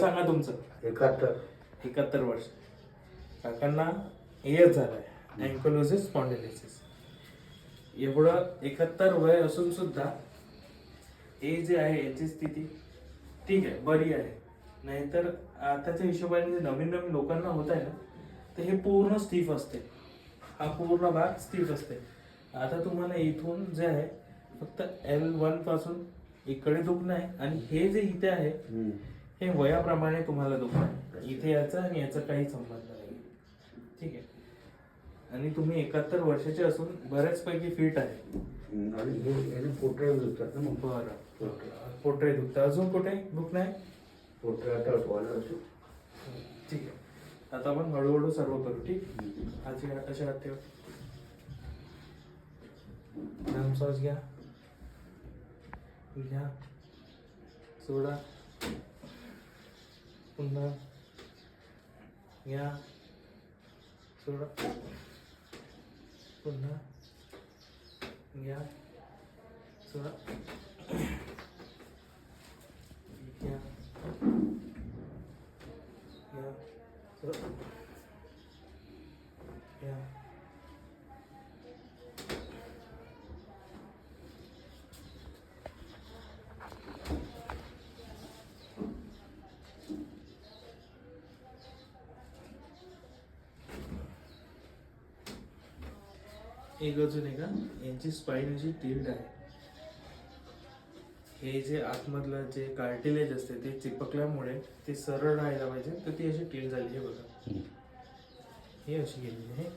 सांगा तुमचं. एकाहत्तर. एकाहत्तर वर्ष. काकांना एअर झालाय. अँकोलोसिस स्पॉन्डिलिसिस एवढं एकाहत्तर वय असून सुद्धा हे जे आहे याची स्थिती ठीक आहे बरी आहे. नाहीतर आताच्या हिशोबाने जे नवीन नवीन लोकांना होत आहे ना तर हे पूर्ण स्टीफ असते. हा पूर्ण भाग स्टीफ असते. आता तुम्हाला इथून जे आहे फक्त एल वनपासून इकडे दुखणं आहे आणि हे जे इथे आहे हम्म. हे वयाप्रमाणे तुम्हाला दुखणं आहे. इथे याचा आणि याचा काही संबंध नाही. ठीक आहे. आणि तुम्ही एकाहत्तर वर्षाचे असून बऱ्याचपैकी फिट आहे. आणि हे पोटरे दुखतात ना मग. बरं. पोटरे. पोटरे दुखतं अजून कुठे दुखणं आहे? पोटरे आता ठीक आहे. आता आपण हळूहळू सर्व करू ठीक? हात असे हात ठेव लांब श्वास घ्या. घ्या. सोडा. पुन्हा घ्या सोडा पुन्हा घ्या सोडा घ्या घ्या सोडा घ्या एक अजून आहे का? यांची स्पाईन अशी टिल्ड आहे हे जे आतमधलं जे कार्टिलेज असते ते चिपकल्यामुळे ते सरळ राहायला पाहिजे तर ती अशी टिल्ड झाली. आहे बघा. हे अशी गेलेली आहे.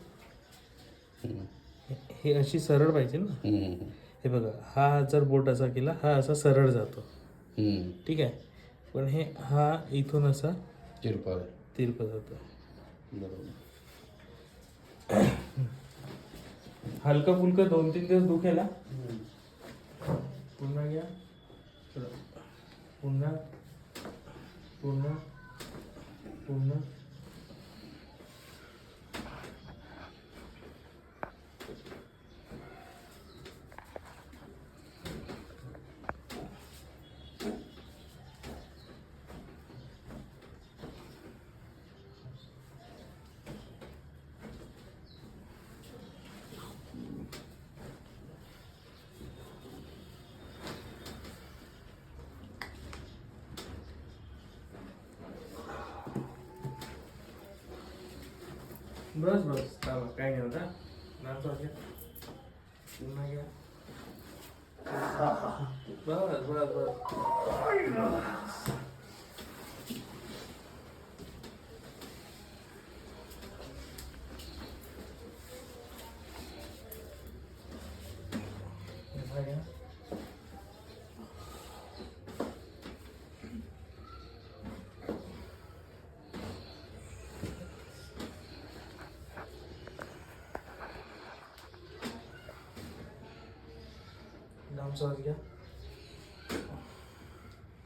हे- हे अशी सरळ पाहिजे ना. हे बघा हा जर बोट असा केला हा असा सरळ जातो. ठीक आहे? पण हे हा इथून असा किरपा तिरप जातो. बरोबर. हलकं फुलकं दोन तीन दिवस दुखेल हा. पुन्हा घ्या. पुन्हा पुन्हा पुन्हा બસ બસ ચાલો કાંઈ નહીં હતા નાસ્તો છે જમવા ગયા બસ બસ બસ लांब श्वास घ्या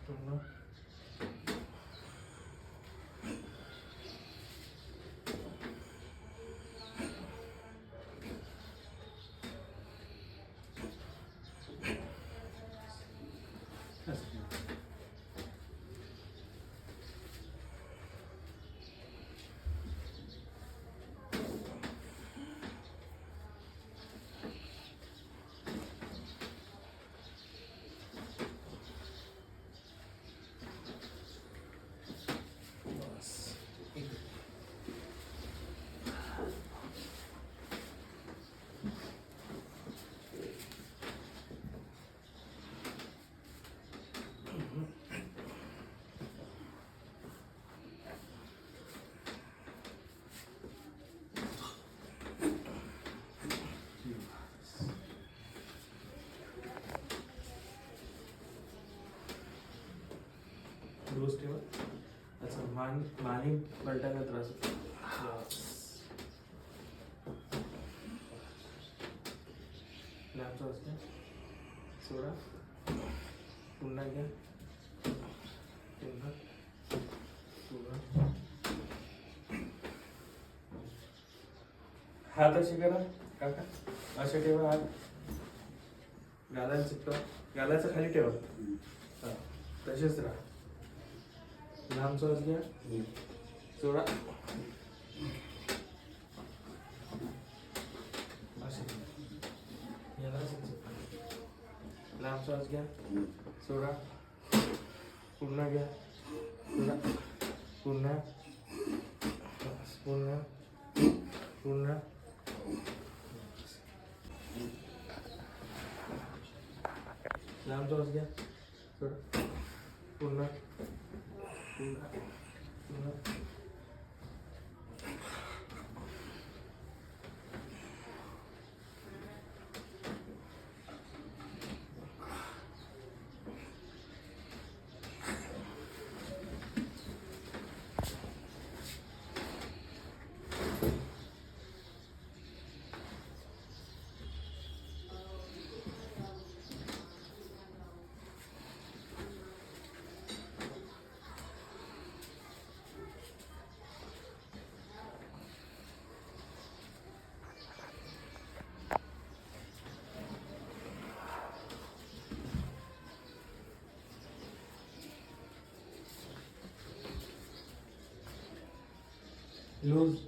पुन्हा बस इकडे. रोज ठेवा. अच्छा मान माने पलटायला त्रास लॅपचा बस. असते सोडा. पुन्हा घ्या. पुन्हा. पुन्हा हात असे करा काका. असे ठेवा हात. गालाला चिपका गालाच्या खाली ठेवा. हां. तसेच राहा. लांब श्वास घ्या आहे. लांब श्वास घ्या सोडा पुन्हा घ्या. सोडा पुन्हा? पुन्हा? पुन्हा? लांब श्वास घ्या सोडा पुन्हा? うん。lose.